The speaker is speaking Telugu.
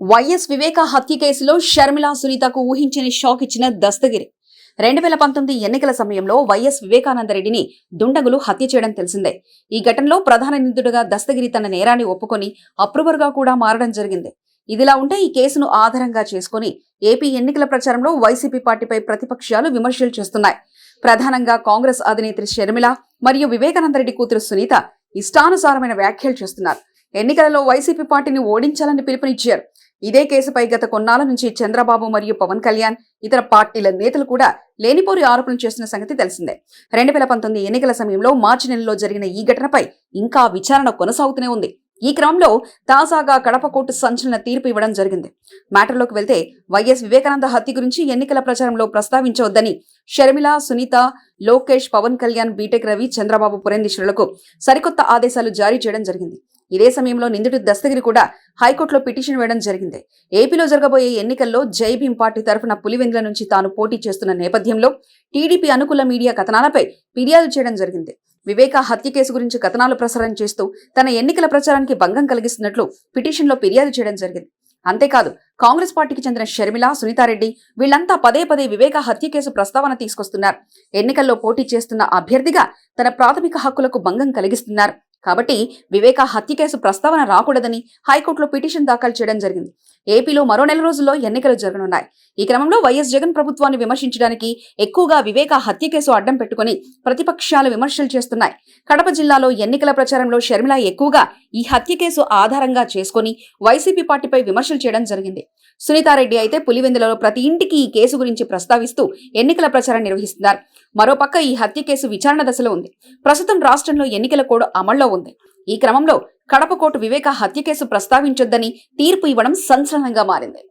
వైఎస్ వివేక హత్య కేసులో షర్మిల సునీతకు ఊహించని షాక్ ఇచ్చిన దస్తగిరి. రెండు వేల పంతొమ్మిది ఎన్నికల సమయంలో వైఎస్ వివేకానంద రెడ్డిని దుండగులు హత్య చేయడం తెలిసిందే. ఈ ఘటనలో ప్రధాన నిందితుడిగా దస్తగిరి తన నేరాన్ని ఒప్పుకొని అప్రూవర్గా కూడా మారడం జరిగింది. ఇదిలా ఉంటే ఈ కేసును ఆధారంగా చేసుకుని ఏపీ ఎన్నికల ప్రచారంలో వైసీపీ పార్టీపై ప్రతిపక్షాలు విమర్శలు చేస్తున్నాయి. ప్రధానంగా కాంగ్రెస్ అధినేత్రి షర్మిల మరియు వివేకానందరెడ్డి కూతురు సునీత ఇష్టానుసారమైన వ్యాఖ్యలు చేస్తున్నారు. ఎన్నికలలో వైసీపీ పార్టీని ఓడించాలని పిలుపునిచ్చారు. ఇదే కేసుపై గత కొన్నాళ్ళ నుంచి చంద్రబాబు మరియు పవన్ కళ్యాణ్ ఇతర పార్టీల నేతలు కూడా లేనిపోరి ఆరోపణలు చేస్తున్న సంగతి తెలిసిందే. రెండు వేల పంతొమ్మిది ఎన్నికల సమయంలో మార్చి నెలలో జరిగిన ఈ ఘటనపై ఇంకా విచారణ కొనసాగుతూనే ఉంది. ఈ క్రమంలో తాజాగా కడప కోర్టు సంచలన తీర్పు ఇవ్వడం జరిగింది. మ్యాటర్లోకి వెళ్తే వైఎస్ వివేకానంద హత్య గురించి ఎన్నికల ప్రచారంలో ప్రస్తావించవద్దని షర్మిల సునీత లోకేష్ పవన్ కళ్యాణ్ బీటెక్ రవి చంద్రబాబు పురంధీశ్వరులకు సరికొత్త ఆదేశాలు జారీ చేయడం జరిగింది. ఇదే సమయంలో నిందితుడు దస్తగిరి కూడా హైకోర్టులో పిటిషన్ వేయడం జరిగింది. ఏపీలో జరగబోయే ఎన్నికల్లో జై భీం పార్టీ తరఫున పులివెందుల నుంచి తాను పోటీ చేస్తున్న నేపథ్యంలో టీడీపీ అనుకూల మీడియా కథనాలపై ఫిర్యాదు చేయడం జరిగింది. వివేక హత్య కేసు గురించి కథనాలు ప్రసారం చేస్తూ తన ఎన్నికల ప్రచారానికి భంగం కలిగిస్తున్నట్లు పిటిషన్లో ఫిర్యాదు చేయడం జరిగింది. అంతేకాదు కాంగ్రెస్ పార్టీకి చెందిన షర్మిల సునీతారెడ్డి వీళ్ళంతా పదే పదే వివేక హత్య కేసు ప్రస్తావన తీసుకొస్తున్నారు. ఎన్నికల్లో పోటీ చేస్తున్న అభ్యర్థిగా తన ప్రాథమిక హక్కులకు భంగం కలిగిస్తున్నారు. కాబట్టి వివేక హత్య కేసు ప్రస్తావన రాకూడదని హైకోర్టులో పిటిషన్ దాఖలు చేయడం జరిగింది. ఏపీలో మరో నెల రోజుల్లో ఎన్నికలు జరగనున్నాయి. ఈ క్రమంలో వైఎస్ జగన్ ప్రభుత్వాన్ని విమర్శించడానికి ఎక్కువగా వివేక హత్య కేసు అడ్డం పెట్టుకుని ప్రతిపక్షాలు విమర్శలు చేస్తున్నాయి. కడప జిల్లాలో ఎన్నికల ప్రచారంలో షర్మిల ఎక్కువగా ఈ హత్య కేసు ఆధారంగా చేసుకుని వైసీపీ పార్టీపై విమర్శలు చేయడం జరిగింది. సునీతారెడ్డి అయితే పులివెందులలో ప్రతి ఇంటికి ఈ కేసు గురించి ప్రస్తావిస్తూ ఎన్నికల ప్రచారం నిర్వహిస్తున్నారు. మరోపక్క ఈ హత్య కేసు విచారణ దశలో ఉంది. ప్రస్తుతం రాష్ట్రంలో ఎన్నికల కోడ్ అమల్లో ఉంది. ఈ క్రమంలో కడప కోర్టు వివేక హత్య కేసు ప్రస్తావించొద్దని తీర్పు ఇవ్వడం సంచలనంగా మారింది.